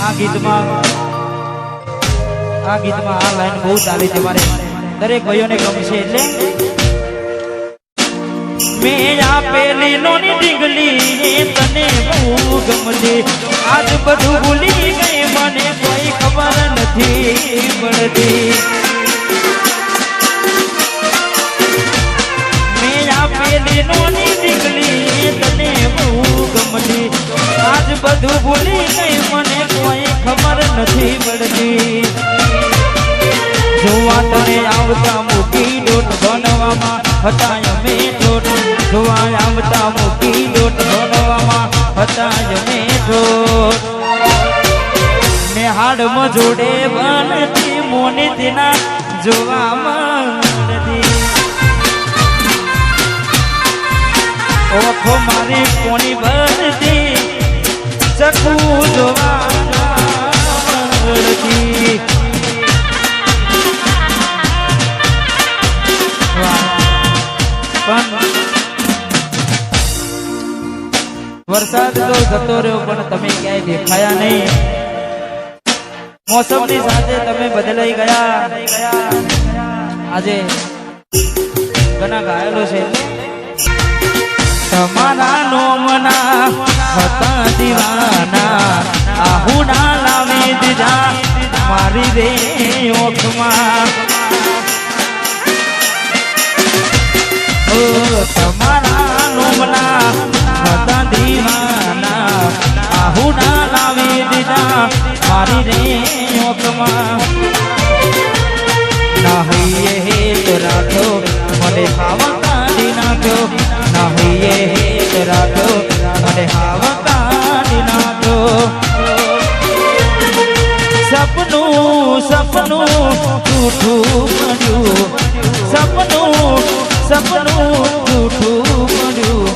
આ ગીતમાં આ ગીતમાં આ લાઈન બહુ ચાલી છે મારે. દરેક ભાઈઓને ગમશે એટલે. મેં આપેલી નોની ડીંગલી તને બહુ ગમશે આજ બધું ભૂલી ગઈ મને કોઈ ખબર નથી પડતી. મેં આપેલી નોની ડીંગલી તને બહુ ગમશે આજ બધું ભૂલી ગઈ મને નથી મળતી. જોવા તને આવતા મૂકી લોટ બનવામાં હતા અમે લોટ જોવા આવતા મૂકી લોટ બનવામાં હતા અમે ઠોઠ. ને હાડમાં જોડે બનતી મોની તેના જોવામાં ઓખો મારી કોની બનતી? ચકુ જોવા વરસાદ તો જતો રહ્યો, પણ તમે ક્યાંય દેખાયા નહીં. મોસમની સાથે તમે બદલાઈ ગયા. આજે ઘણા ઘાયલો છે. તમારા નોમના હતા દીવાના, આહુના લાવી દીધા. મારી રે ઓખમાં મારી રે ઓખમાં નાહીએ હેત રાખ્યો મને હાવા કાઢી નાખ્યો નાહીએ હેત રાખ્યો મને હાવા કાઢી નાખ્યો સપનું સપનું તૂઠું પડ્યું સપનું સપનું તૂઠું પડ્યું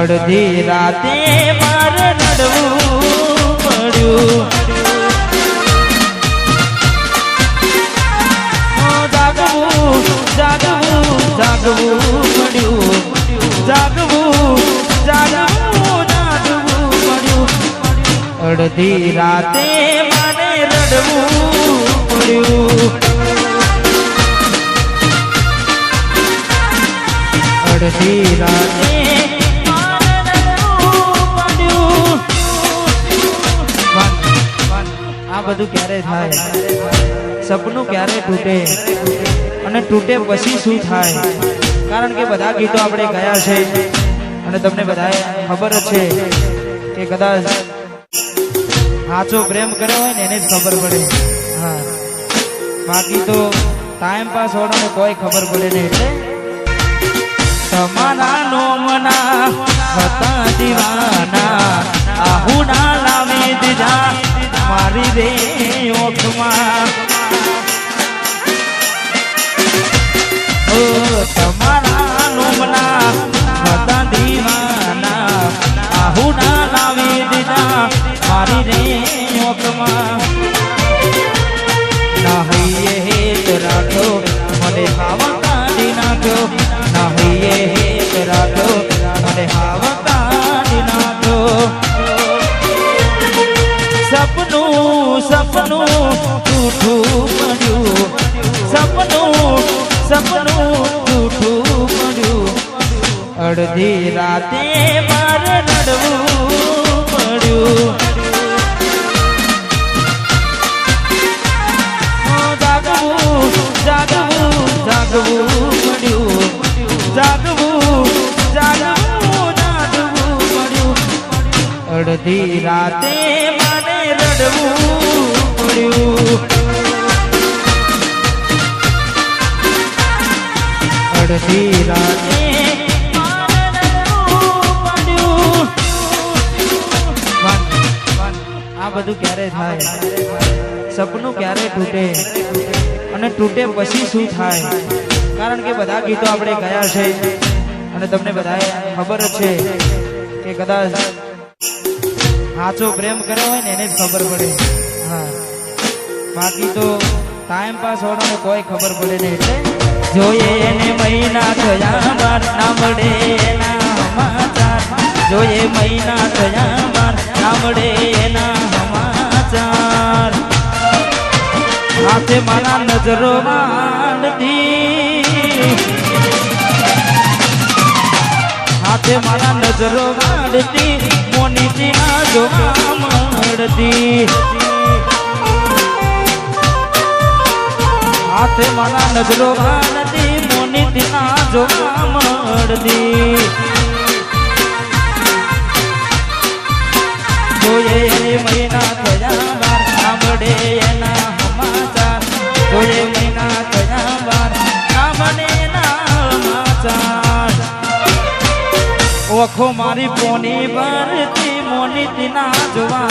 અડધી રાતે મારે રડવું પડ્યું. અડધી રાતે મને રડવું પડ્યું. અડધી રાતે. આ બધું ક્યારે થાય? સપનું ક્યારે તૂટે? અને તૂટે પછી શું થાય? કારણ કે બધા ગીતો આપણે ગયા છે અને તમને બધાએ ખબર છે કે કદાચ સાચો પ્રેમ કર્યો હોય ને એને જ ખબર પડે. હા. બાકી તો ટાઈમ પાસ હોવાનો કોઈ ખબર પડે નહીં એટલે તમારા નોમના હતા દીવાના, આહુના લાવી દીધા મારી રે ઓખમાં મારી રે ઓખમાં નાહીએ હેત રાખ્યો મને હાવા કાઢી નાખ્યો નાહીએ હેત રાખ્યો મને હાવા રાતે મારે રડવું અડધી રાતે મને રડવું પડ્યું. અડધી રાતે. આ બધું ક્યારે થાય? સપનું ક્યારે તૂટે? અને તૂટે પછી શું થાય? કારણ કે બધા ગીતો આપણે ગયા છે. અને તમને બધાએ ખબર છે કે કદાચ સાચો પ્રેમ કર્યો હોય ને એને જ ખબર પડે. હા. બાકી તો ટાઈમ પાસ હોય વાળાને કોઈ ખબર પડે નહીં. એટલે જોઈએ એને મહિના થયા બાદ ના મળે એના સમાચાર. જોઈએ મહિના થયા બાદ ના મળે એના સમાચાર. સાથે મારા નજરો માંડતી હાથે મારા નજરો માંડતી મોનીતી ના જોવા મળતી હાથે મારા નજરો માંડતી મોનીતી ના જોવા મળતી જોઈએ મહિના થયા બાર ઓખો મારી પોની ભરતી મોની તિના જોવા